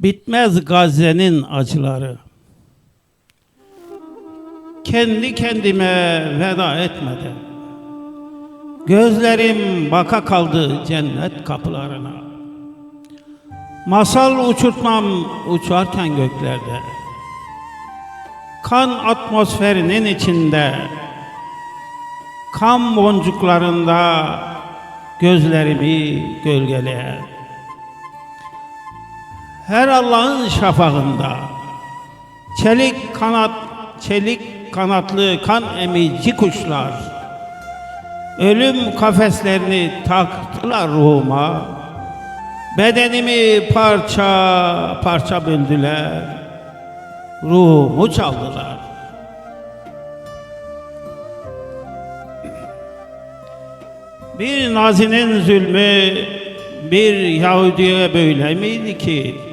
Bitmez Gazze'nin acıları. Kendi kendime veda etmeden Gözlerim baka kaldı cennet kapılarına. Masal uçurtmam uçarken göklerde. Kan atmosferinin içinde. Kan boncuklarında gözlerimi gölgeleyen. Her Allah'ın şafağında. Çelik kanat çelik kanatlı kan emici kuşlar. Ölüm kafeslerini taktılar ruhuma. Bedenimi parça parça böldüler. Ruhumu çaldılar. Bir nazinin zulmü bir Yahudi'ye böyle miydi ki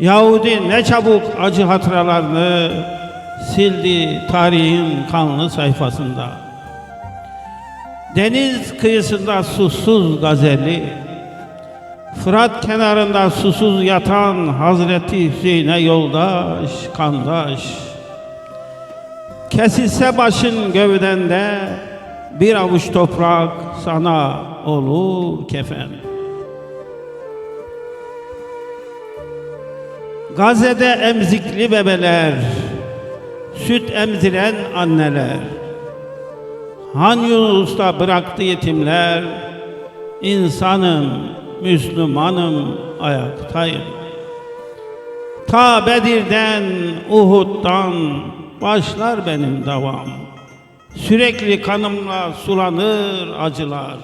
Yahudi ne çabuk acı hatıralarını sildi tarihin kanlı sayfasında. Deniz kıyısında susuz gazeli, Fırat kenarında susuz yatan Hazreti Hüseyin'e yoldaş, kandaş. Kesilse başın gövdende bir avuç toprak sana olur kefen. Gazze'de emzikli bebeler, süt emziren anneler, Han Yunus'ta bıraktı yetimler, insanım, Müslümanım, ayaktayım. Ta Bedir'den, Uhud'dan başlar benim davam. Sürekli kanımla sulanır acılar.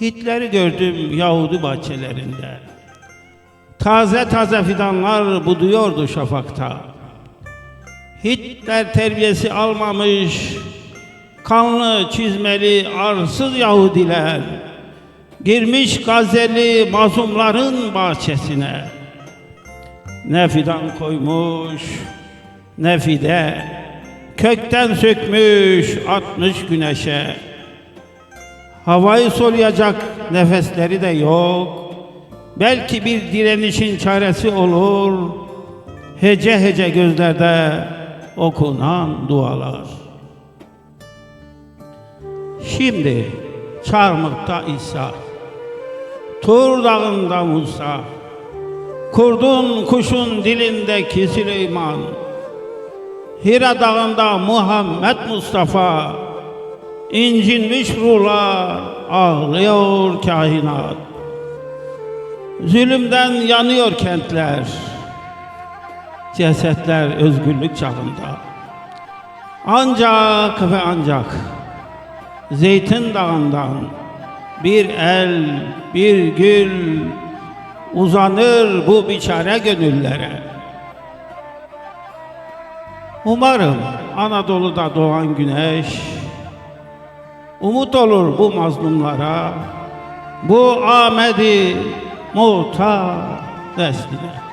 Hitler'i gördüm Yahudi bahçelerinde. Taze taze fidanlar buduyordu şafakta. Hitler terbiyesi almamış kanlı çizmeli arsız Yahudiler girmiş Gazeli mazlumların bahçesine. Ne fidan koymuş ne fide kökten sökmüş atmış güneşe. Havayı soluyacak nefesleri de yok. Belki bir direnişin çaresi olur. Hece hece gözlerde okunan dualar. Şimdi Çarmık'ta İsa, Tur Dağı'nda Musa, Kurdun kuşun dilindeki Süleyman, Hira Dağı'nda Muhammed Mustafa, incinmiş ruhlar ağlıyor kainat. Zulümden yanıyor kentler, cesetler özgürlük çağında. Ancak ve ancak Zeytin Dağı'ndan bir el, bir gül uzanır bu biçare gönüllere. Umarım Anadolu'da doğan güneş umut olur bu mazlumlara, bu Ahmedi nesline.